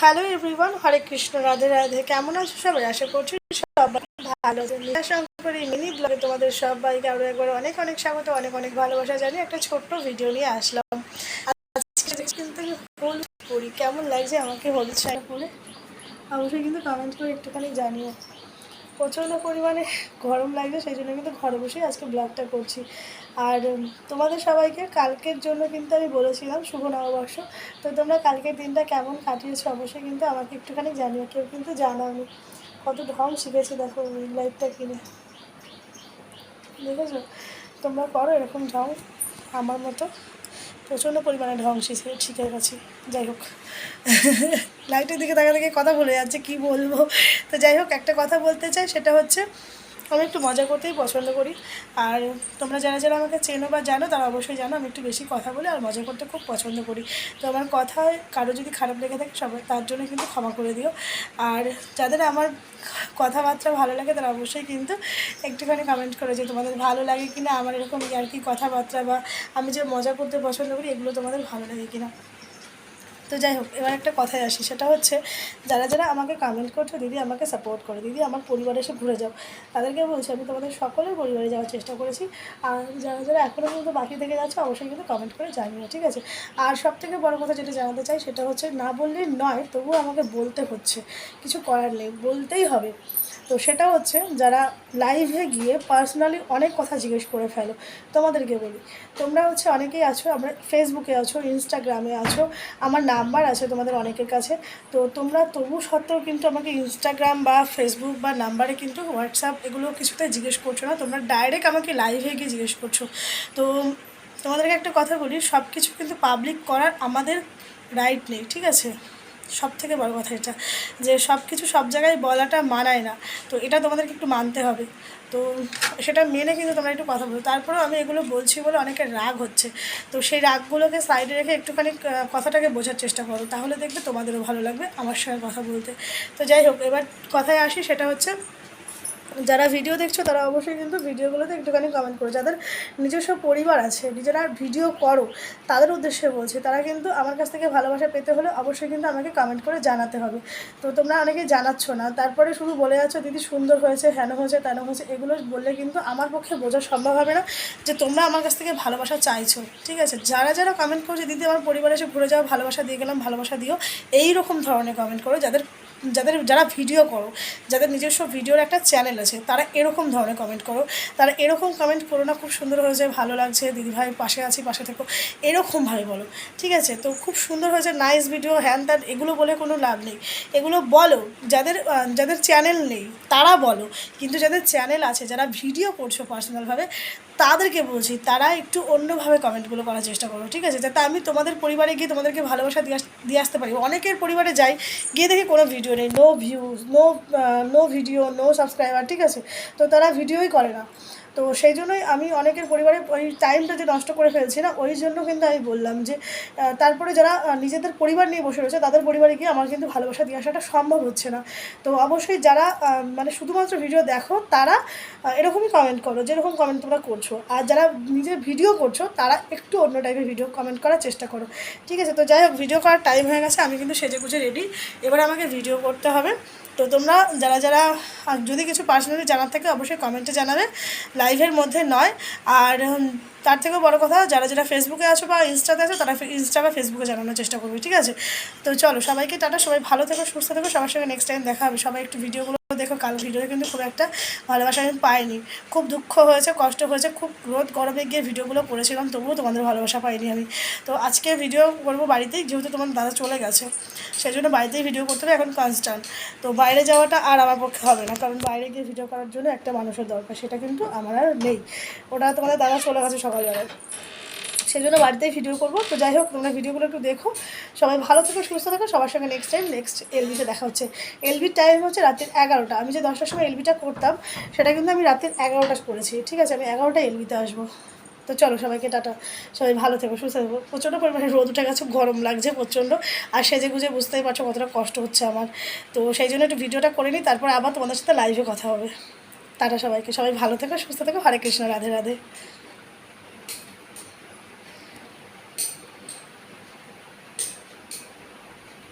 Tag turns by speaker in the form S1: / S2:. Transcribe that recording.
S1: Hello everyone, Hare Krishna, Radhe Radhe. কেমন আছো সবাই? আশা করছি সবাই ভালো শঙ্করী মিনি ব্লগে তোমাদের সবাইকে আরও একবার অনেক অনেক স্বাগত, অনেক অনেক ভালোবাসা জানি একটা ছোট্ট ভিডিও নিয়ে আসলাম। কিন্তু আমি হলুদ পরি। কেমন লাগছে আমাকে হলুদ শাড়ি পরে? অবশ্যই কিন্তু কমেন্ট করে একটুখানি জানিও। প্রচণ্ড পরিমাণে গরম লাগছে, সেই জন্য কিন্তু ঘরে বসেই আজকে ব্লগটা করছি। আর তোমাদের সবাইকে কালকের জন্য কিন্তু আমি বলেছিলাম শুভ নববর্ষ। তো তোমরা কালকের দিনটা কেমন কাটিয়েছো অবশ্যই কিন্তু আমাকে একটুখানি জানিও, কেউ কিন্তু জানাওনি। কত ঢং শিখেছে দেখো লাইফটা কিনে। দেখেছ? তোমরা করো এরকম ঢং আমার মতো। প্রচণ্ড পরিমাণে ঢং শিখে শিখে গেছি। যাই হোক। লাইটের দিকে তাকা থেকে কথা বলে যাচ্ছে, কি বলব? তো যাই হোক, একটা কথা বলতে চাই, সেটা হচ্ছে আমি একটু মজা করতেই পছন্দ করি। আর তোমরা যারা যারা আমাকে চেনো বা জানো, তারা অবশ্যই জানো আমি একটু বেশি কথা বলি আর মজা করতে খুব পছন্দ করি। তো আমার কথায় কারও যদি খারাপ লেগে থাকে, সবাই তার জন্য কিন্তু ক্ষমা করে দিও। আর যাদের আমার কথাবার্তা ভালো লাগে, তারা অবশ্যই কিন্তু একটুখানি কমেন্ট করে যে তোমাদের ভালো লাগে কিনা, আমার এরকম আর কি কথাবার্তা বা আমি যে মজা করতে পছন্দ করি, এগুলো তোমাদের ভালো লাগে কিনা। তো যাই হোক, এবার একটা কথায় আসি। সেটা হচ্ছে, যারা যারা আমাকে কমেন্ট করছ, দিদি আমাকে সাপোর্ট করে। দিদি, আমার পরিবারে এসে ঘুরে যাও। তাদেরকে বলছি, আমি তোমাদের সকলের পরিবারে যাওয়ার চেষ্টা করেছি। আর যারা যারা এখনও পর্যন্ত বাকি থেকে যাচ্ছে, অবশ্যই কিন্তু কমেন্ট করে জানিও, ঠিক আছে? আর সব থেকে বড় কথা যেটা জানাতে চাই, সেটা হচ্ছে, না বললেই নয়, তবুও আমাকে বলতে হচ্ছে। কিছু করার নেই, বলতেই হবে। তো সেটা হচ্ছে যারা লাইভে গিয়ে পার্সোনালি অনেক কথা জিজ্ঞেস করে ফেলো, তোমাদেরকে বলি। তোমরা হচ্ছে অনেকেই আছো, আমরা ফেসবুকে আছো ইনস্টাগ্রামে আছো, আমার নাম্বার আছে তোমাদের অনেকের কাছে। তো তোমরা তবু সত্ত্বেও কিন্তু আমাকে ইনস্টাগ্রাম বা ফেসবুক বা নাম্বারে কিন্তু হোয়াটসঅ্যাপ এগুলো কিছুতে জিজ্ঞেস করছ না, তোমরা ডাইরেক্ট আমাকে লাইভে গিয়ে জিজ্ঞেস করছ। তো তোমাদেরকে একটা কথা বলি সব কিছু কিন্তু পাবলিক করার আমাদের রাইট নেই, ঠিক আছে? সব থেকে বড় কথা এটা, যে সব কিছু সব জায়গায় বলাটা মানায় না। তো এটা তোমাদেরকে একটু মানতে হবে। তো সেটা মেনে কিন্তু তোমরা একটু কথা বলো। তারপরেও আমি এগুলো বলছি বলে অনেকের রাগ হচ্ছে। তো সেই রাগগুলোকে সাইডে রেখে একটুখানি কথাটাকে বোঝার চেষ্টা করো। তাহলে দেখবে তোমাদেরও ভালো লাগবে আমার সঙ্গে কথা বলতে। তো যাই হোক, এবার কথায় আসি, সেটা হচ্ছে যারা ভিডিও দেখছ, তারা অবশ্যই কিন্তু ভিডিওগুলোতে একটুখানি কমেন্ট করো। যাদের নিজস্ব পরিবার আছে, নিজেরা ভিডিও করো, তাদের উদ্দেশ্যে বলছি, তারা কিন্তু আমার কাছ থেকে ভালোবাসা পেতে হলে অবশ্যই কিন্তু আমাকে কমেন্ট করে জানাতে হবে। তো তোমরা অনেকেই জানাচ্ছ না, তারপরে শুধু বলে যাচ্ছ, দিদি সুন্দর হয়েছে, হেন হয়েছে, তেন হয়েছে, এগুলো বললে কিন্তু আমার পক্ষে বোঝা সম্ভব হবে না যে তোমরা আমার কাছ থেকে ভালোবাসা চাইছো। ঠিক আছে? যারা যারা কমেন্ট করছে, দিদি আমার পরিবারে এসে ঘুরে যাও, ভালোবাসা দিয়ে গেলাম, ভালোবাসা দিও এই রকম ধরনের কমেন্ট করো, যাদের যাদের যারা ভিডিও করো, যাদের নিজস্ব ভিডিওর একটা চ্যানেল আছে, তারা এরকম ধরনের কমেন্ট করো। তারা এরকম কমেন্ট করো না, খুব সুন্দর হয়েছে, ভালো লাগছে, দিদিভাই পাশে আছি, পাশে থেকো। এরকমভাবে বলো, ঠিক আছে? তো খুব সুন্দর হয়েছে নাইস ভিডিও হ্যান ত্যান এগুলো বলে কোনো লাভ নেই। এগুলো বলো, যাদের যাদের চ্যানেল নেই, তারা বলো। কিন্তু যাদের চ্যানেল আছে, যারা ভিডিও করছ পার্সোনালভাবে তাদেরকে বলছি, তারা একটু অন্যভাবে কমেন্টগুলো করার চেষ্টা করো, ঠিক আছে? যাতে আমি তোমাদের পরিবারে গিয়ে তোমাদেরকে ভালোবাসা দিয়ে দিয়ে আসতে পারি। অনেকের পরিবারে যাই, গিয়ে দেখি কোনো ভিডিও নেই no views no no video no subscriber ঠিক আছে? তো তারা ভিডিওই করে না। তো সেই জন্যই আমি অনেকের পরিবারে ওই টাইমটা যে নষ্ট করে ফেলছি না, ওই জন্য কিন্তু আমি বললাম যে তারপরে যারা নিজেদের পরিবার নিয়ে বসে রয়েছে, তাদের পরিবারে গিয়ে আমার কিন্তু ভালোবাসা দিয়ে আসাটা সম্ভব হচ্ছে না। তো অবশ্যই যারা মানে শুধুমাত্র ভিডিও দেখো, তারা এরকমই কমেন্ট করো, যেরকম কমেন্ট তোমরা করছ। আর যারা নিজে ভিডিও করছ, তারা একটু অন্য টাইপের ভিডিও কমেন্ট করার চেষ্টা করো। ঠিক আছে? তো যাই হোক ভিডিও করার টাইম হয়ে গেছে, আমি কিন্তু সেজে গুজে রেডি এবার আমাকে ভিডিও করতে হবে। তো তোমরা যারা যারা যদি কিছু পার্সোনালি জানার থাকে, অবশ্যই কমেন্টে জানাবে। লাইভের মধ্যে নয়। আর তার থেকেও বড় কথা, যারা যারা ফেসবুকে আছো বা ইনস্টাতে আছো, তারা ইনস্টা বা ফেসবুকে জানানোর চেষ্টা করবে, ঠিক আছে? তো চলো, সবাইকে টাটা, সবাই ভালো থেকো, সুস্থ থেকো, সবার সঙ্গে নেক্সট টাইম দেখা হবে। সবাই একটু ভিডিওগুলো দেখো, কাল ভিডিওতে কিন্তু খুব একটা ভালোবাসা আমি পাইনি। খুব দুঃখ হয়েছে, কষ্ট হয়েছে, খুব রোদ গরমে গিয়ে ভিডিওগুলো করেছিলাম, তবুও তোমাদের ভালোবাসা পাইনি আমি। তো আজকে ভিডিও করব বাড়িতেই, যেহেতু তোমার দাদা চলে গেছে সেই জন্য বাড়িতেই ভিডিও করতে হবে, এখন কনস্ট্যান্ট তো বাইরে যাওয়াটা আর আমার পক্ষে হবে না, কারণ বাইরে গিয়ে ভিডিও করার জন্য একটা মানুষের দরকার, সেটা কিন্তু আমার আর নেই। ওটা তোমাদের দাদা চলে গেছে সকালবেলায় সেই জন্য বাড়িতেই ভিডিও করব। তো যাই হোক, তোমরা ভিডিওগুলো একটু দেখো। সবাই ভালো থেকো, সুস্থ থাকো। সবার সঙ্গে নেক্সট টাইম নেক্সট এলবিতে দেখা হচ্ছে। এলবির টাইম হচ্ছে রাতের এগারোটা। আমি যে দশটার সময় এলবিটা করতাম, সেটা কিন্তু আমি রাতের এগারোটা করেছি। ঠিক আছে? আমি এগারোটা এলবিতে আসব। তো চলো সবাইকে টাটা। সবাই ভালো থেকো, সুস্থ থেকো। প্রচণ্ড পরিমাণে রোদ উঠে গেছে, গরম লাগছে প্রচণ্ড। আর সেজে গুজে বুঝতেই পারছ কতটা কষ্ট হচ্ছে আমার। তো সেই জন্য একটু ভিডিওটা করে নিই, তারপর আবার তোমাদের সাথে লাইভে কথা হবে। টাটা সবাইকে। সবাই ভালো থেকো, সুস্থ থেকো। হরে কৃষ্ণ, রাধে রাধে।